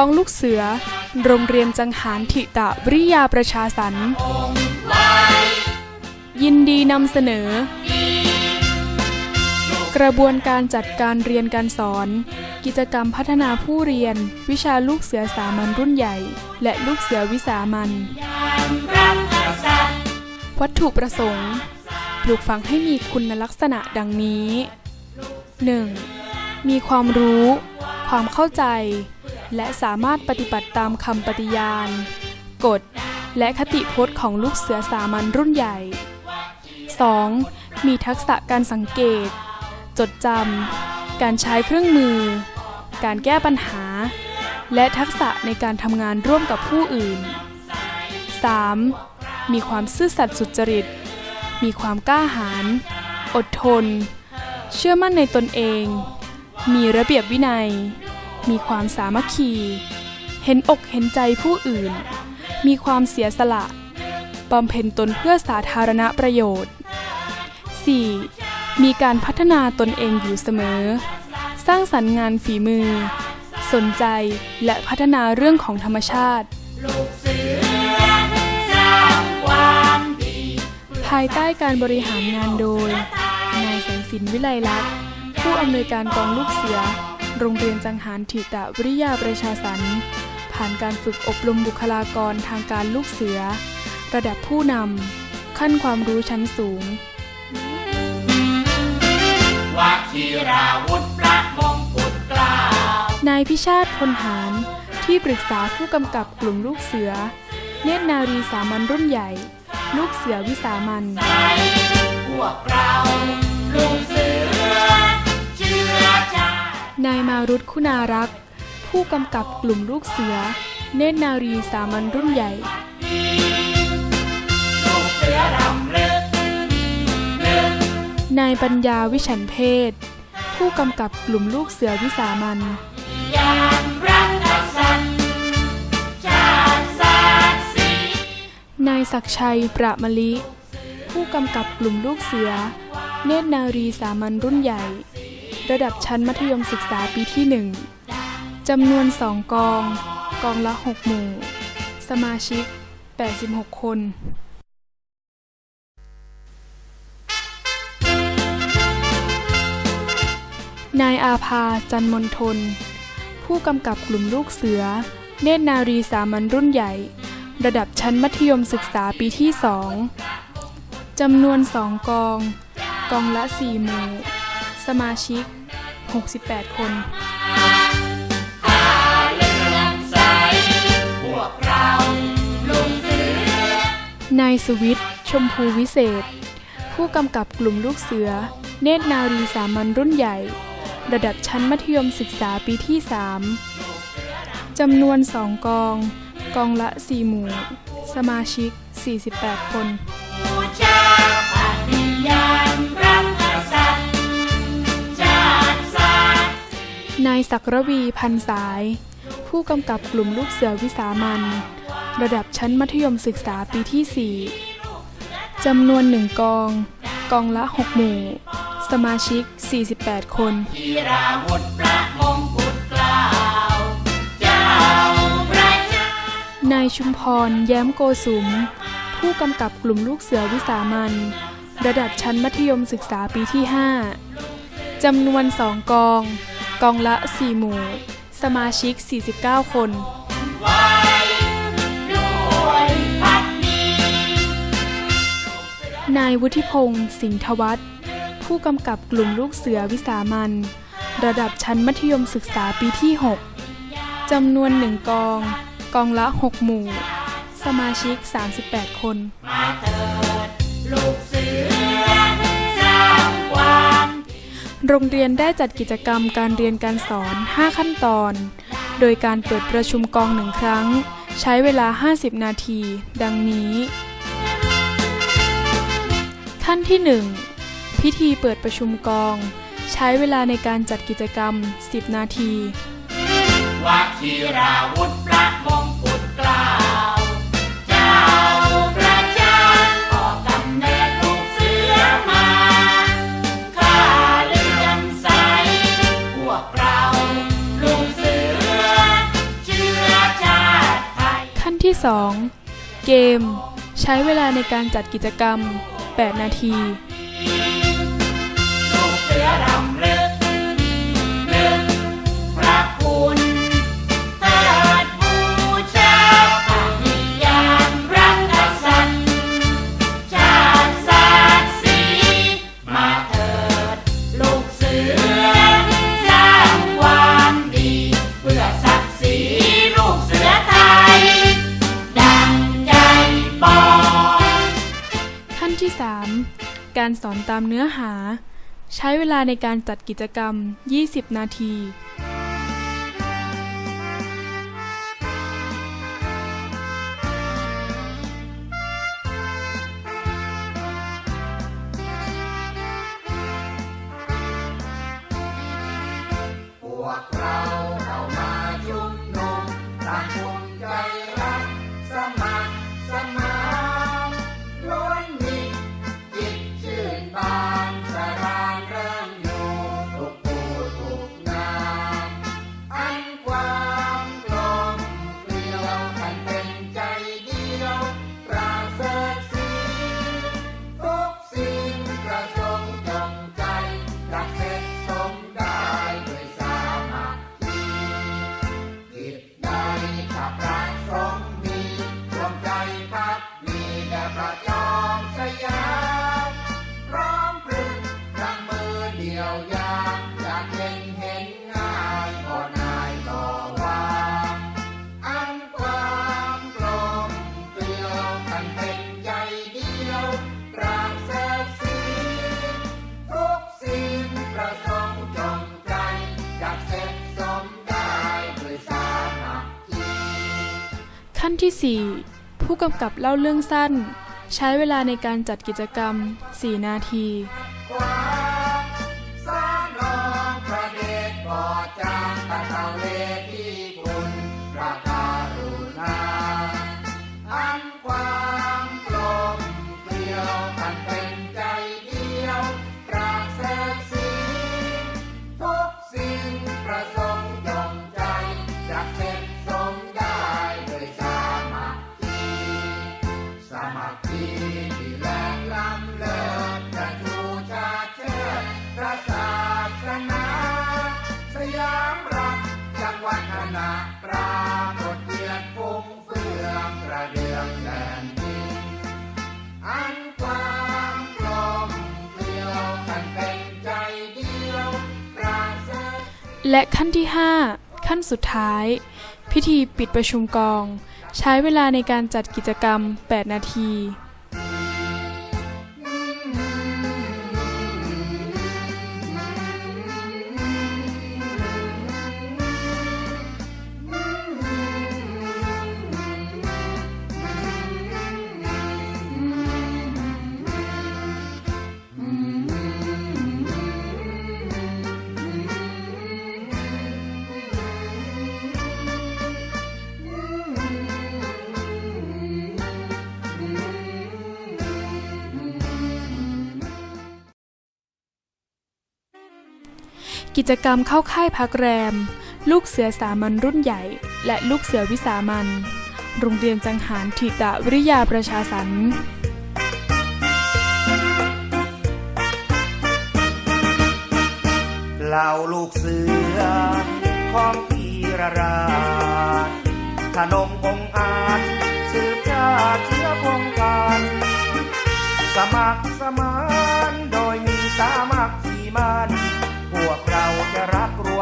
องลูกเสือ โรงเรียนจังหารถิตะวิริยาประชาสรรยินดีนำเสนอ กระบวนการจัดการเรียนการสอน กิจกรรมพัฒนาผู้เรียน วิชาลูกเสือสามัญรุ่นใหญ่ และลูกเสือวิสามัญวัตถุประสงค์ ปลูกฝังให้มีคุณลักษณะดังนี้ 1. มีความรู้ ความเข้าใจ และสามารถปฏิบัติตามคำปฏิญาณ กฎ และคติพจน์ของลูกเสือสามัญรุ่นใหญ่ 2. มีทักษะการสังเกต จดจำ การใช้เครื่องมือ การแก้ปัญหา และทักษะในการทำงานร่วมกับผู้อื่น 3. มีความซื่อสัตย์สุจริต มีความกล้าหาญ อดทน เชื่อมั่นในตนเอง มีระเบียบวินัย มีความสามัคคี เห็นอกเห็นใจผู้อื่น มีความเสียสละบำเพ็ญตนเพื่อสาธารณประโยชน์ 4. มีการพัฒนาตนเองอยู่เสมอ สร้างสรรค์งานฝีมือ สนใจและพัฒนาเรื่องของธรรมชาติ ภายใต้การบริหารงานโดย นายแสงสินวิไลลักษณ์ผู้อำนวยการกองลูกเสือ โรงเรียนจังหารถิตะวิริยาประชาสรรค์ผ่านการฝึกอบรมบุคลากรทางการลูกเสือ ระดับผู้นำขั้นความรู้ชั้นสูงวชิราวุธพระมงกุฎเกล้านายพิชาติพลหารที่ปรึกษาผู้กำกับกลุ่มลูกเสือ เนตรนารีสามัญรุ่นใหญ่ ลูกเสือวิสามัญพวกเราลุงเสือเชื้อชาติ นายมารุตคุณารักษ์ ผู้กำกับกลุ่มลูกเสือ เนตรนารีสามัญรุ่นใหญ่นายปัญญาวิฉันเพศ ผู้กำกับกลุ่มลูกเสือวิสามัญยามรักษัตริย์ชาติศาสีนายศักชัยประมะลิ ผู้กำกับกลุ่มลูกเสือ เนตรนารีสามัญรุ่นใหญ่ ระดับชั้นมัธยมศึกษาปีที่หนึ่งจำนวนสองกอง กองละ 6 หมู่ สมาชิก 86 คนนายอาภาจันมนทน ผู้กำกับกลุ่มลูกเสือ เนตรนารีสามัญรุ่นใหญ่ ระดับชั้นมัธยมศึกษาปีที่สองจำนวนสองกอง กองละ4หมู่ สมาชิก 68 คนาลุงเสือนายสวิทย์ชมพูวิเศษ ผู้กำกับกลุ่มลูกเสือ เนตรนารีสามัญรุ่นใหญ่ ระดับชั้นมัธยมศึกษาปีที่ 3จำนวนสองกอง กองละ 4 หมู่ สมาชิก 48 คน นายศักรวีพันสาย ผู้กำกับกลุ่มลูกเสือวิสามันระดับชั้นมัธยมศึกษาปีที่ 4 จำนวนหนึ่งกอง กองละ 6 หมู่ สมาชิก 48 คนธีราวุธพระมงกุฎเกล้าเจ้าประชานายชุมพรแย้มโกสุม ผู้กำกับกลุ่มลูกเสือวิสามันระดับชั้นมัธยมศึกษาปีที่ 5 จำนวนสองกอง กองละ 4 หมู่ สมาชิก 49 คนไว้ด้วยพักดีนายวุฒิพงศ์สิงห์ทวัฒน์ผู้กำกับกลุ่มลูกเสือวิสามัน ระดับชั้นมัธยมศึกษาปีที่ 6 จำนวนหนึ่งกอง กองละ 6 หมู่ สมาชิก 38 คน โรงเรียนได้จัดกิจกรรมการเรียนการสอน 5 ขั้นตอน โดยการเปิดประชุมกองหนึ่งครั้ง ใช้เวลา 50 นาที ดังนี้ ขั้นที่ 1 พิธีเปิดประชุมกอง ใช้เวลาในการจัดกิจกรรม 10 นาทีวชิราวุธ 2 เกม ใช้เวลาในการจัดกิจกรรม 8 นาที การสอนตามเนื้อหา ใช้เวลาในการจัดกิจกรรม 20 นาทีพ ที่ 4 ผู้กำกับเล่าเรื่องสั้น ใช้เวลาในการจัดกิจกรรม 4 นาที มัคคีที่แรงล้ำเลิศจะชูชาเชิดพระศาสนา สยามรักจังหวัดธนาปรากฏเกียรติฟุ้งเฟืองกระเดืองแดนดินอันความกลมเกลียวกันเป็นใจเดียวประเสริฐและขั้นที่5 ขั้นสุดท้าย พิธีปิดประชุมกอง ใช้เวลาในการจัดกิจกรรม 8 นาที กิจกรรมเข้าค่ายพักแรม ลูกเสือสามัญรุ่นใหญ่ และลูกเสือวิสามันโรงเรียนจังหารถิตวิริยาประชาสรรค์เหล่าลูกเสือของพีระราชขนมองอาจสืบชาติเชื้อพงกันสมัครสมานโดยมีสามัคคี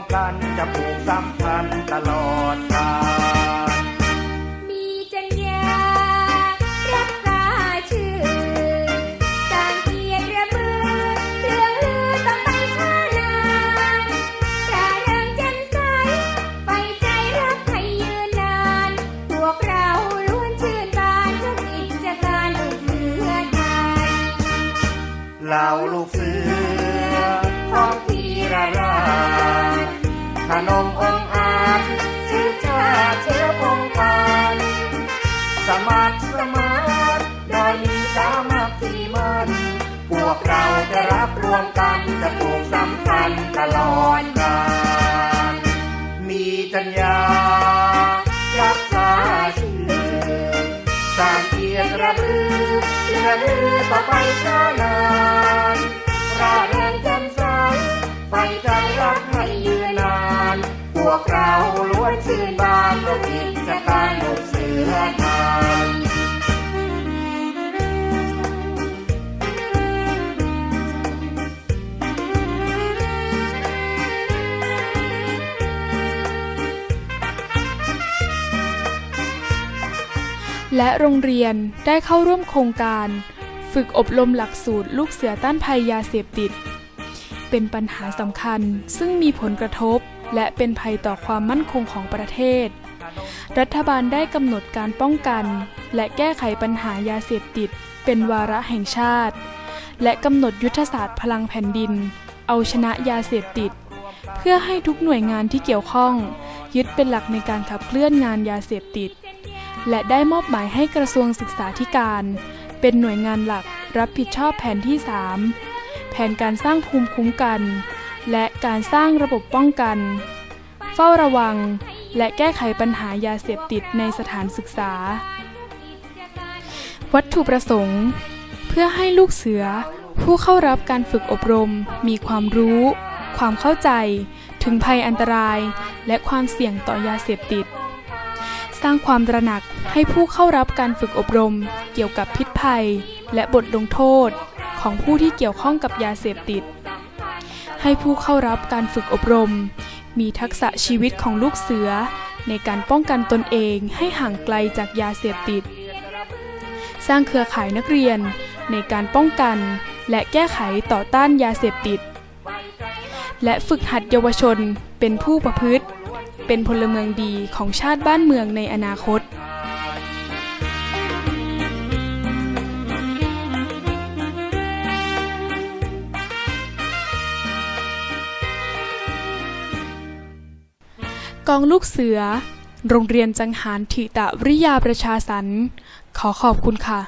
มกันจะผูกสัมพันธ์ตลอดกาลมีจัญญารักษาชื่อสร้างเกียรติระมือเรื่องลือต้องไปช้านานร่าเริงแจ่มใสไฟใจรักให้ยืนนาน พวกเราล้วนชื่นบานทุกกิจการลูกเสือไทยเหล่าลูกเสือ นมองอาจสืบชาเชื้อพงกันสมัครสมานโดยมีสามัคคีมันพวกเราจะรับรวมกันจะปลูกสัมพันธ์ตลอดกาลมีจัญญารักษาชื่อระบือเรือลือต่อไปช้านานราเริงจ่มใสไฟใจรักให้ยืนนาน วกเราล้วนชื่นบานด้วยกิจการลูกเสือไทยและโรงเรียนได้เข้าร่วมโครงการ ฝึกอบรมหลักสูตรลูกเสือต้านภัยยาเสพติด เป็นปัญหาสำคัญซึ่งมีผลกระทบ และเป็นภัยต่อความมั่นคงของประเทศ รัฐบาลได้กำหนดการป้องกัน และแก้ไขปัญหายาเสพติด เป็นวาระแห่งชาติ และกำหนดยุทธศาสตร์พลังแผ่นดิน เอาชนะยาเสพติด เพื่อให้ทุกหน่วยงานที่เกี่ยวข้อง ยึดเป็นหลักในการขับเคลื่อนงานยาเสพติด และได้มอบหมายให้กระทรวงศึกษาธิการ เป็นหน่วยงานหลักรับผิดชอบแผนที่ 3 แผนการสร้างภูมิคุ้มกัน และการสร้างระบบป้องกัน เฝ้าระวัง และแก้ไขปัญหายาเสพติดในสถานศึกษา วัตถุประสงค์ เพื่อให้ลูกเสือ ผู้เข้ารับการฝึกอบรม มีความรู้ ความเข้าใจ ถึงภัยอันตราย และความเสี่ยงต่อยาเสพติด สร้างความตระหนักให้ผู้เข้ารับการฝึกอบรม เกี่ยวกับพิษภัย และบทลงโทษของผู้ที่เกี่ยวข้องกับยาเสพติด ให้ผู้เข้ารับการฝึกอบรม มีทักษะชีวิตของลูกเสือ ในการป้องกันตนเองให้ห่างไกลจากยาเสพติด สร้างเครือข่ายนักเรียน ในการป้องกัน และแก้ไขต่อต้านยาเสพติด และฝึกหัดเยาวชนเป็นผู้ประพฤติ เป็นพลเมืองดีของชาติบ้านเมืองในอนาคต กองลูกเสือ โรงเรียนจังหารถิตะวิริยาประชาสรรขอขอบคุณค่ะ